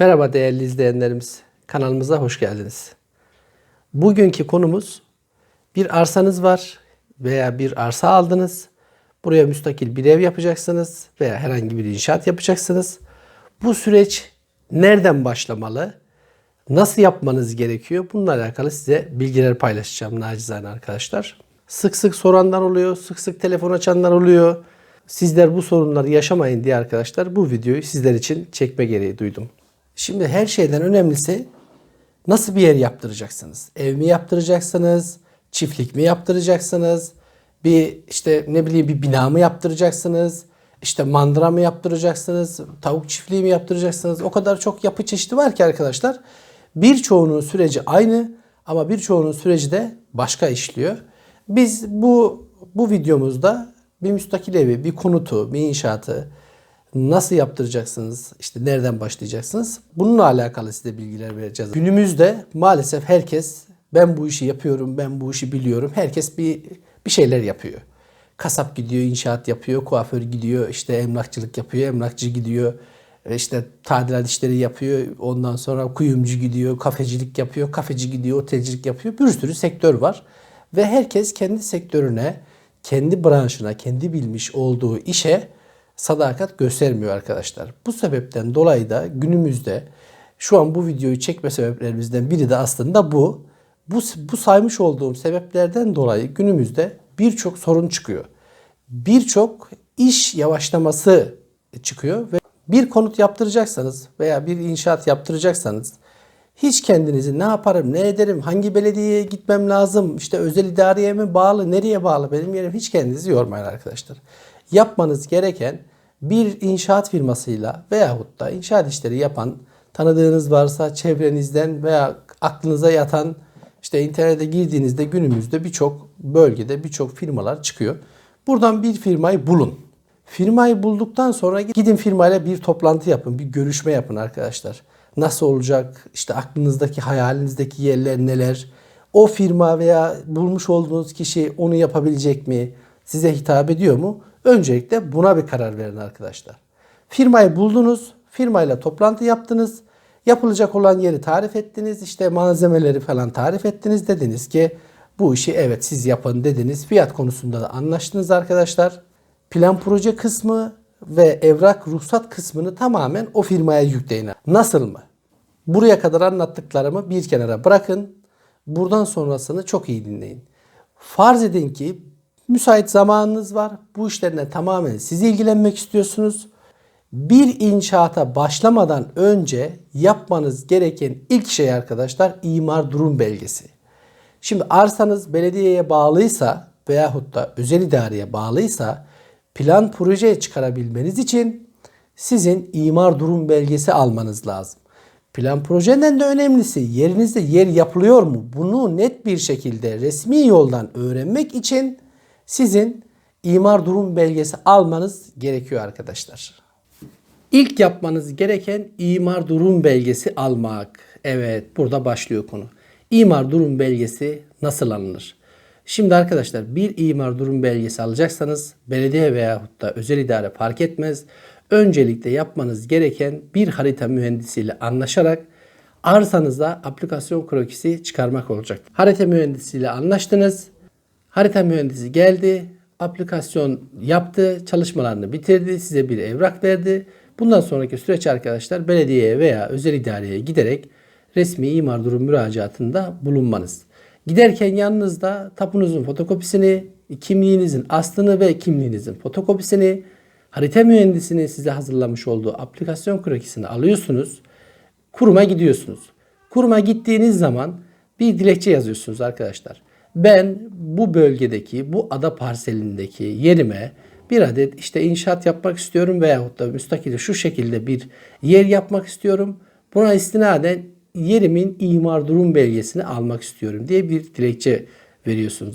Merhaba değerli izleyenlerimiz. Kanalımıza hoş geldiniz. Bugünkü konumuz bir arsanız var veya bir arsa aldınız. Buraya müstakil bir ev yapacaksınız veya herhangi bir inşaat yapacaksınız. Bu süreç nereden başlamalı? Nasıl yapmanız gerekiyor? Bununla alakalı size bilgiler paylaşacağım nacizane arkadaşlar. Sık sık soranlar oluyor, sık sık telefon açanlar oluyor. Sizler bu sorunları yaşamayın diye arkadaşlar bu videoyu sizler için çekme gereği duydum. Şimdi her şeyden önemlisi nasıl bir yer yaptıracaksınız? Ev mi yaptıracaksınız? Çiftlik mi yaptıracaksınız? Bir işte ne bileyim bir bina mı yaptıracaksınız? İşte mandıra mı yaptıracaksınız? Tavuk çiftliği mi yaptıracaksınız? O kadar çok yapı çeşidi var ki arkadaşlar. Birçoğunun süreci aynı ama birçoğunun süreci de başka işliyor. Biz bu bu videomuzda bir müstakil evi, bir konutu, bir inşaatı nasıl yaptıracaksınız? İşte nereden başlayacaksınız? Bununla alakalı size bilgiler vereceğiz. Günümüzde maalesef herkes ben bu işi yapıyorum, ben bu işi biliyorum. Herkes bir bir şeyler yapıyor. Kasap gidiyor, inşaat yapıyor, kuaför gidiyor, işte emlakçılık yapıyor, emlakçı gidiyor, e, işte tadilat işleri yapıyor. Ondan sonra kuyumcu gidiyor, kafecilik yapıyor, kafeci gidiyor, otelcilik yapıyor. Bir sürü sektör var. Ve herkes kendi sektörüne, kendi branşına, kendi bilmiş olduğu işe sadakat göstermiyor arkadaşlar. Bu sebepten dolayı da günümüzde şu an bu videoyu çekme sebeplerimizden biri de aslında bu. Bu, bu saymış olduğum sebeplerden dolayı günümüzde birçok sorun çıkıyor. Birçok iş yavaşlaması çıkıyor ve bir konut yaptıracaksanız veya bir inşaat yaptıracaksanız hiç kendinizi ne yaparım, ne ederim, hangi belediyeye gitmem lazım, işte özel idareye mi bağlı, nereye bağlı benim yerim hiç kendinizi yormayın arkadaşlar. Yapmanız gereken bir inşaat firmasıyla veyahut da inşaat işleri yapan tanıdığınız varsa çevrenizden veya aklınıza yatan işte internete girdiğinizde günümüzde birçok bölgede birçok firmalar çıkıyor. Buradan bir firmayı bulun. Firmayı bulduktan sonra gidin firmayla bir toplantı yapın, bir görüşme yapın arkadaşlar. Nasıl olacak? İşte aklınızdaki, hayalinizdeki yerler neler? O firma veya bulmuş olduğunuz kişi onu yapabilecek mi? Size hitap ediyor mu? Öncelikle buna bir karar verin arkadaşlar. Firmayı buldunuz, firmayla toplantı yaptınız. Yapılacak olan yeri tarif ettiniz. işte malzemeleri falan tarif ettiniz. Dediniz ki bu işi evet siz yapın dediniz. Fiyat konusunda da anlaştınız arkadaşlar. Plan proje kısmı ve evrak ruhsat kısmını tamamen o firmaya yükleyin. Nasıl mı? Buraya kadar anlattıklarımı bir kenara bırakın. Buradan sonrasını çok iyi dinleyin. Farz edin ki müsait zamanınız var. Bu işlerine tamamen siz ilgilenmek istiyorsunuz. Bir inşaata başlamadan önce yapmanız gereken ilk şey arkadaşlar imar durum belgesi. Şimdi arsanız belediyeye bağlıysa veyahut da özel idareye bağlıysa plan proje çıkarabilmeniz için sizin imar durum belgesi almanız lazım. Plan projenden de önemlisi yerinizde yer yapılıyor mu? Bunu net bir şekilde resmi yoldan öğrenmek için sizin imar durum belgesi almanız gerekiyor arkadaşlar. İlk yapmanız gereken imar durum belgesi almak. Evet burada başlıyor konu. İmar durum belgesi nasıl alınır? Şimdi arkadaşlar bir imar durum belgesi alacaksanız belediye veyahut da özel idare fark etmez. Öncelikle yapmanız gereken bir harita mühendisiyle anlaşarak arsanıza aplikasyon krokisi çıkarmak olacak. Harita mühendisiyle anlaştınız. Harita mühendisi geldi, aplikasyon yaptı, çalışmalarını bitirdi, size bir evrak verdi. Bundan sonraki süreç arkadaşlar belediyeye veya özel idareye giderek resmi imar durum müracaatında bulunmanız. Giderken yanınızda tapunuzun fotokopisini, kimliğinizin aslını ve kimliğinizin fotokopisini, harita mühendisinin size hazırlamış olduğu aplikasyon krokisini alıyorsunuz. Kuruma gidiyorsunuz. Kuruma gittiğiniz zaman bir dilekçe yazıyorsunuz arkadaşlar. Ben bu bölgedeki, bu ada parselindeki yerime bir adet işte inşaat yapmak istiyorum veyahut da müstakil şu şekilde bir yer yapmak istiyorum. Buna istinaden yerimin imar durum belgesini almak istiyorum diye bir dilekçe veriyorsunuz.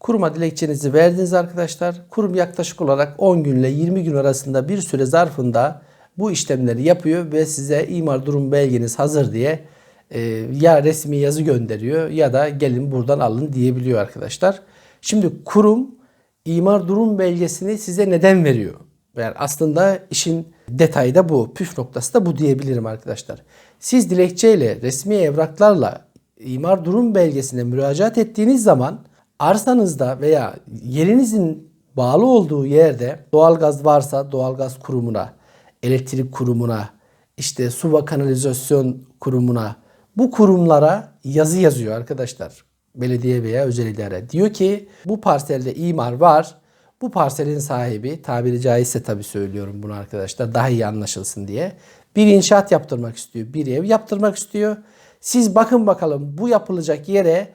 Kuruma dilekçenizi verdiniz arkadaşlar. Kurum yaklaşık olarak 10 günle 20 gün arasında bir süre zarfında bu işlemleri yapıyor ve size imar durum belgeniz hazır diye e, ya resmi yazı gönderiyor ya da gelin buradan alın diyebiliyor arkadaşlar. Şimdi kurum imar durum belgesini size neden veriyor? Yani aslında işin detayı da bu. Püf noktası da bu diyebilirim arkadaşlar. Siz dilekçeyle, resmi evraklarla imar durum belgesine müracaat ettiğiniz zaman arsanızda veya yerinizin bağlı olduğu yerde doğalgaz varsa doğalgaz kurumuna, elektrik kurumuna, işte su ve kanalizasyon kurumuna bu kurumlara yazı yazıyor arkadaşlar. Belediye veya özel idare. Diyor ki bu parselde imar var. Bu parselin sahibi tabiri caizse tabii söylüyorum bunu arkadaşlar daha iyi anlaşılsın diye. Bir inşaat yaptırmak istiyor. Bir ev yaptırmak istiyor. Siz bakın bakalım bu yapılacak yere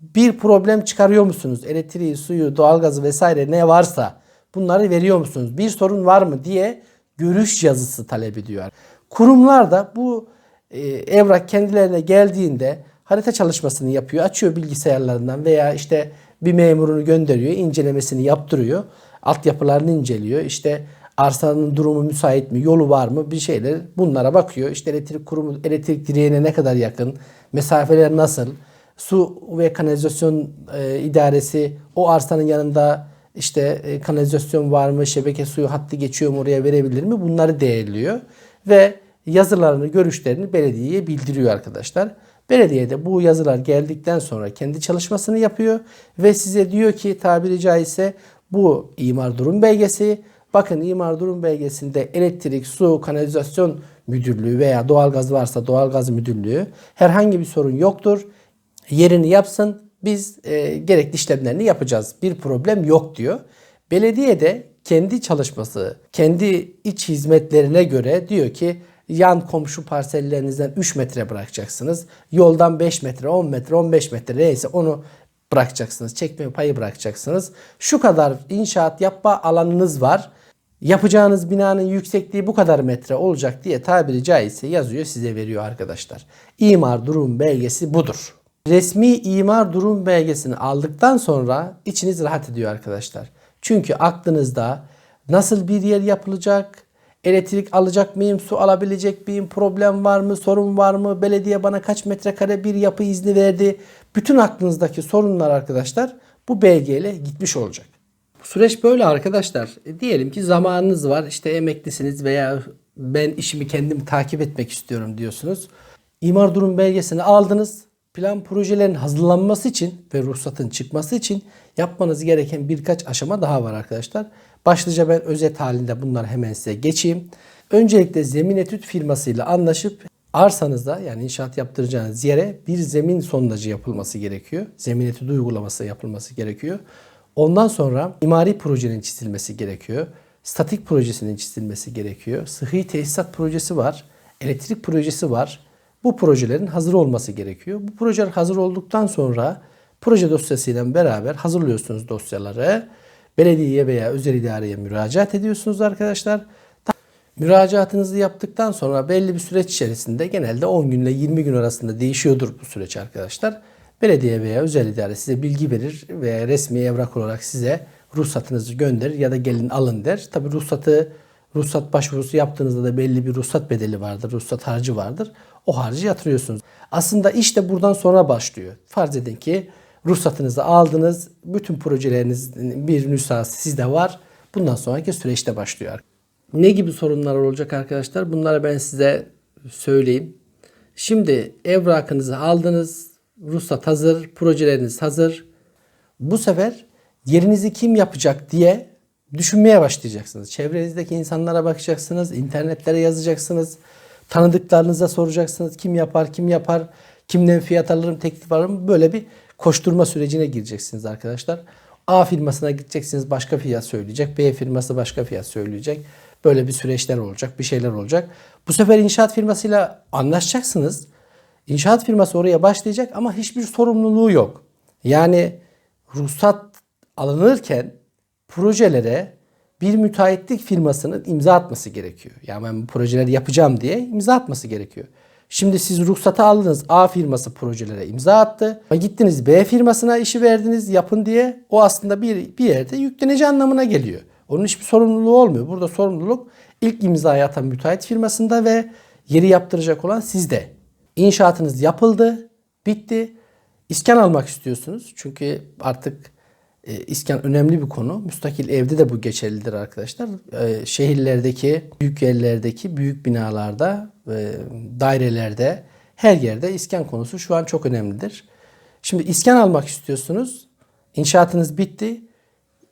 bir problem çıkarıyor musunuz? Elektriği, suyu, doğalgazı vesaire ne varsa bunları veriyor musunuz? Bir sorun var mı diye görüş yazısı talep ediyor. Kurumlar da bu e, evrak kendilerine geldiğinde harita çalışmasını yapıyor. Açıyor bilgisayarlarından veya işte bir memurunu gönderiyor, incelemesini yaptırıyor. Altyapılarını inceliyor. İşte arsanın durumu müsait mi, yolu var mı bir şeyler bunlara bakıyor. İşte elektrik kurumu, elektrik direğine ne kadar yakın, mesafeler nasıl, su ve kanalizasyon e, idaresi o arsanın yanında işte e, kanalizasyon var mı, şebeke suyu hattı geçiyor mu oraya verebilir mi bunları değerliyor. Ve yazılarını, görüşlerini belediyeye bildiriyor arkadaşlar. Belediye de bu yazılar geldikten sonra kendi çalışmasını yapıyor ve size diyor ki tabiri caizse bu imar durum belgesi bakın imar durum belgesinde elektrik, su, kanalizasyon müdürlüğü veya doğalgaz varsa doğalgaz müdürlüğü herhangi bir sorun yoktur. Yerini yapsın biz e, gerekli işlemlerini yapacağız. Bir problem yok diyor. Belediye de kendi çalışması, kendi iç hizmetlerine göre diyor ki yan komşu parsellerinizden 3 metre bırakacaksınız. Yoldan 5 metre, 10 metre, 15 metre neyse onu bırakacaksınız. Çekme payı bırakacaksınız. Şu kadar inşaat yapma alanınız var. Yapacağınız binanın yüksekliği bu kadar metre olacak diye tabiri caizse yazıyor size veriyor arkadaşlar. İmar durum belgesi budur. Resmi imar durum belgesini aldıktan sonra içiniz rahat ediyor arkadaşlar. Çünkü aklınızda nasıl bir yer yapılacak, elektrik alacak mıyım, su alabilecek miyim, problem var mı, sorun var mı, belediye bana kaç metrekare bir yapı izni verdi. Bütün aklınızdaki sorunlar arkadaşlar bu belgeyle gitmiş olacak. Süreç böyle arkadaşlar. E, diyelim ki zamanınız var, işte emeklisiniz veya ben işimi kendim takip etmek istiyorum diyorsunuz. İmar durum belgesini aldınız. Plan projelerin hazırlanması için ve ruhsatın çıkması için yapmanız gereken birkaç aşama daha var arkadaşlar. Başlıca ben özet halinde bunları hemen size geçeyim. Öncelikle zemin etüt firmasıyla anlaşıp arsanızda yani inşaat yaptıracağınız yere bir zemin sondajı yapılması gerekiyor. Zemin etüdü uygulaması yapılması gerekiyor. Ondan sonra imari projenin çizilmesi gerekiyor. Statik projesinin çizilmesi gerekiyor. Sıhhi tesisat projesi var. Elektrik projesi var. Bu projelerin hazır olması gerekiyor. Bu projeler hazır olduktan sonra proje dosyasıyla beraber hazırlıyorsunuz dosyaları. Belediyeye veya özel idareye müracaat ediyorsunuz arkadaşlar. Müracaatınızı yaptıktan sonra belli bir süreç içerisinde genelde 10 günle 20 gün arasında değişiyordur bu süreç arkadaşlar. Belediye veya özel idare size bilgi verir veya resmi evrak olarak size ruhsatınızı gönderir ya da gelin alın der. Tabi ruhsatı ruhsat başvurusu yaptığınızda da belli bir ruhsat bedeli vardır, ruhsat harcı vardır. O harcı yatırıyorsunuz. Aslında iş de buradan sonra başlıyor. Farz edin ki ruhsatınızı aldınız, bütün projelerinizin bir nüshası sizde var. Bundan sonraki süreçte başlıyor. Ne gibi sorunlar olacak arkadaşlar? Bunları ben size söyleyeyim. Şimdi evrakınızı aldınız, ruhsat hazır, projeleriniz hazır. Bu sefer yerinizi kim yapacak diye düşünmeye başlayacaksınız. Çevrenizdeki insanlara bakacaksınız, internetlere yazacaksınız, tanıdıklarınıza soracaksınız. Kim yapar, kim yapar, kimden fiyat alırım, teklif alırım. Böyle bir koşturma sürecine gireceksiniz arkadaşlar. A firmasına gideceksiniz başka fiyat söyleyecek. B firması başka fiyat söyleyecek. Böyle bir süreçler olacak, bir şeyler olacak. Bu sefer inşaat firmasıyla anlaşacaksınız. İnşaat firması oraya başlayacak ama hiçbir sorumluluğu yok. Yani ruhsat alınırken projelere bir müteahhitlik firmasının imza atması gerekiyor. Yani ben bu projeleri yapacağım diye imza atması gerekiyor. Şimdi siz ruhsatı aldınız. A firması projelere imza attı. Gittiniz B firmasına işi verdiniz yapın diye. O aslında bir, bir yerde yükleneci anlamına geliyor. Onun hiçbir sorumluluğu olmuyor. Burada sorumluluk ilk imzayı atan müteahhit firmasında ve yeri yaptıracak olan sizde. İnşaatınız yapıldı, bitti. İskan almak istiyorsunuz. Çünkü artık E, iskan önemli bir konu. Müstakil evde de bu geçerlidir arkadaşlar. E, şehirlerdeki, büyük yerlerdeki, büyük binalarda, e, dairelerde, her yerde iskan konusu şu an çok önemlidir. Şimdi iskan almak istiyorsunuz. İnşaatınız bitti.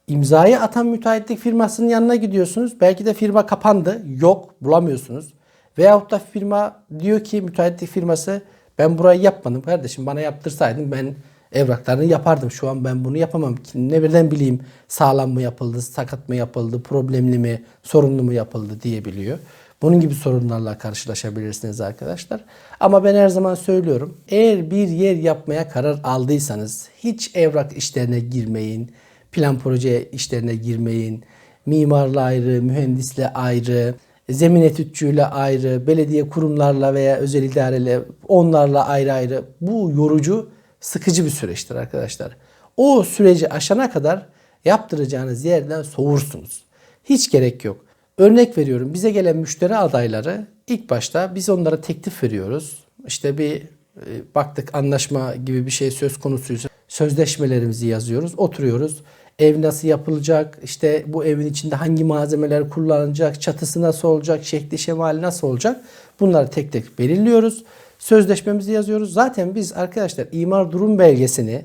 İmzayı atan müteahhitlik firmasının yanına gidiyorsunuz. Belki de firma kapandı. Yok bulamıyorsunuz. Veyahut da firma diyor ki müteahhitlik firması ben burayı yapmadım kardeşim bana yaptırsaydın ben evraklarını yapardım. Şu an ben bunu yapamam. Ne birden bileyim sağlam mı yapıldı, sakat mı yapıldı, problemli mi, sorunlu mu yapıldı diyebiliyor. Bunun gibi sorunlarla karşılaşabilirsiniz arkadaşlar. Ama ben her zaman söylüyorum. Eğer bir yer yapmaya karar aldıysanız hiç evrak işlerine girmeyin. Plan proje işlerine girmeyin. Mimarla ayrı, mühendisle ayrı, zemin etütçüyle ayrı, belediye kurumlarla veya özel idareyle onlarla ayrı ayrı. Bu yorucu, sıkıcı bir süreçtir arkadaşlar. O süreci aşana kadar yaptıracağınız yerden soğursunuz. Hiç gerek yok. Örnek veriyorum bize gelen müşteri adayları ilk başta biz onlara teklif veriyoruz. İşte bir e, baktık anlaşma gibi bir şey söz konusuysa sözleşmelerimizi yazıyoruz. Oturuyoruz. Ev nasıl yapılacak? İşte bu evin içinde hangi malzemeler kullanılacak? Çatısı nasıl olacak? Şekli şemali nasıl olacak? Bunları tek tek belirliyoruz. Sözleşmemizi yazıyoruz. Zaten biz arkadaşlar imar durum belgesini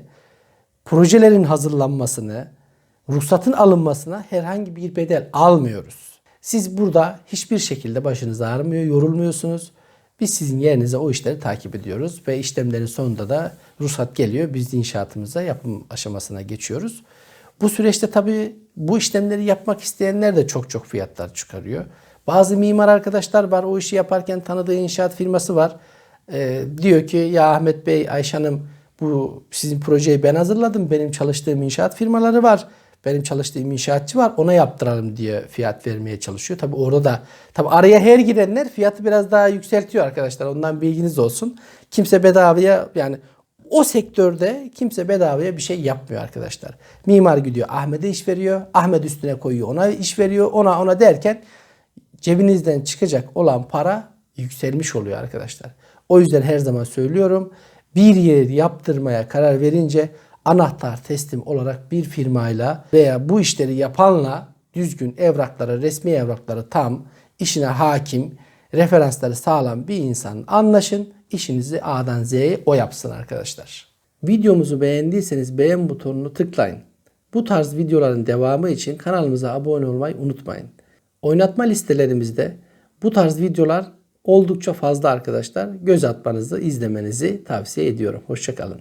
projelerin hazırlanmasını, ruhsatın alınmasına herhangi bir bedel almıyoruz. Siz burada hiçbir şekilde başınız ağrımıyor, yorulmuyorsunuz. Biz sizin yerinize o işleri takip ediyoruz ve işlemlerin sonunda da ruhsat geliyor. Biz inşaatımıza yapım aşamasına geçiyoruz. Bu süreçte tabii bu işlemleri yapmak isteyenler de çok çok fiyatlar çıkarıyor. Bazı mimar arkadaşlar var o işi yaparken tanıdığı inşaat firması var. Ee, diyor ki ya Ahmet Bey, Ayşe Hanım bu sizin projeyi ben hazırladım. Benim çalıştığım inşaat firmaları var. Benim çalıştığım inşaatçı var. Ona yaptıralım diye fiyat vermeye çalışıyor. Tabi orada da tabi araya her girenler fiyatı biraz daha yükseltiyor arkadaşlar. Ondan bilginiz olsun. Kimse bedavaya yani o sektörde kimse bedavaya bir şey yapmıyor arkadaşlar. Mimar gidiyor Ahmet'e iş veriyor. Ahmet üstüne koyuyor ona iş veriyor. Ona ona derken cebinizden çıkacak olan para yükselmiş oluyor arkadaşlar. O yüzden her zaman söylüyorum. Bir yer yaptırmaya karar verince anahtar teslim olarak bir firmayla veya bu işleri yapanla düzgün evrakları, resmi evrakları tam, işine hakim, referansları sağlam bir insan anlaşın. işinizi A'dan Z'ye o yapsın arkadaşlar. Videomuzu beğendiyseniz beğen butonunu tıklayın. Bu tarz videoların devamı için kanalımıza abone olmayı unutmayın. Oynatma listelerimizde bu tarz videolar oldukça fazla arkadaşlar. Göz atmanızı, izlemenizi tavsiye ediyorum. Hoşçakalın.